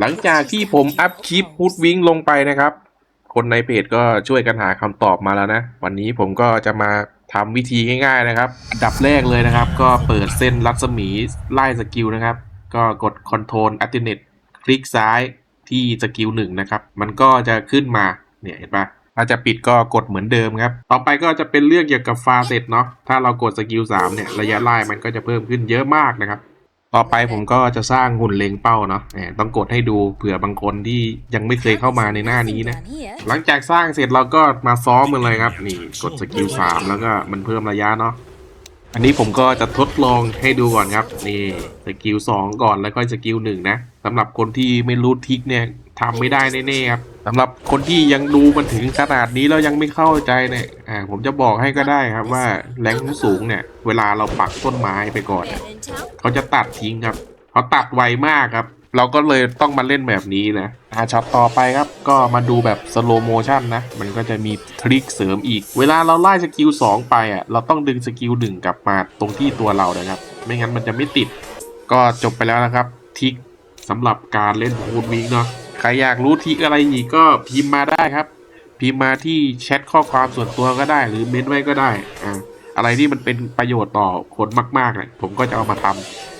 หลังจากที่ผมอัพคลิปพูดวิ่งลงไปนะครับ คนในเพจก็ช่วยกันหาคำตอบมาแล้วนะ วันนี้ผมก็จะมาทำวิธีง่ายๆนะครับ อันดับแรกเลยนะครับ ก็เปิดเส้นรัศมีไล่สกิลนะครับ ก็กด Ctrl Alternate คลิกซ้ายที่สกิลหนึ่งนะครับ มันก็จะขึ้นมา เนี่ยเห็นปะถ้าจะปิดก็กดเหมือนเดิมครับ ต่อไปก็จะเป็นเรื่องเกี่ยวกับฟาเสร็จเนาะ ถ้าเรากดสกิล3เนี่ยระยะไล่มันก็จะเพิ่มขึ้นเยอะมากนะครับ ต่อไปผมก็จะสร้างหุ่นเล็งเป้าเนาะแหมต้องกดให้ดูเผื่อบางคนที่ยังไม่เคยเข้ามาในหน้านี้นะ หลังจากสร้างเสร็จเราก็มาซ้อมมันเลยครับ นี่กดสกิลสามแล้วก็มันเพิ่มระยะเนาะ อันนี้ผมก็จะทดลองให้ดูก่อนครับ นี่สกิลสองก่อนแล้วก็สกิลหนึ่งนะสำหรับคนที่ไม่รู้ทิกเนี่ยทำไม่ได้แน่ๆครับสำหรับคนที่ยังดูมันถึงขนาดนี้แล้วยังไม่เข้าใจเนี่ยอ่าผมจะบอกให้ก็ได้ครับว่าแรงสูงเนี่ย เวลาเราปักต้นไม้ไปก่อนเนี่ยเขาจะตัดทิ้งครับเขาตัดไวมากครับ เราก็เลยต้องมาเล่นแบบนี้นะ อาช็อตต่อไปครับ ก็มาดูแบบสโลโมชันนะ มันก็จะมีทริคเสริมอีก เวลาเราไล่สกิล2ไปอะ เราต้องดึงสกิล1กลับมาตรงที่ตัวเรานะครับ ไม่งั้นมันจะไม่ติด ก็จบไปแล้วนะครับทริคสำหรับการเล่นฮูดวิกเนาะ ใครอยากรู้ทริคอะไรอีกก็พิมพ์มาได้ครับ พิมพ์มาที่แชทข้อความส่วนตัวก็ได้ หรือเม้นไว้ก็ได้ อ่าอะไรที่มันเป็นประโยชน์ต่อคนมากๆเนี่ยผมก็จะเอามาทำ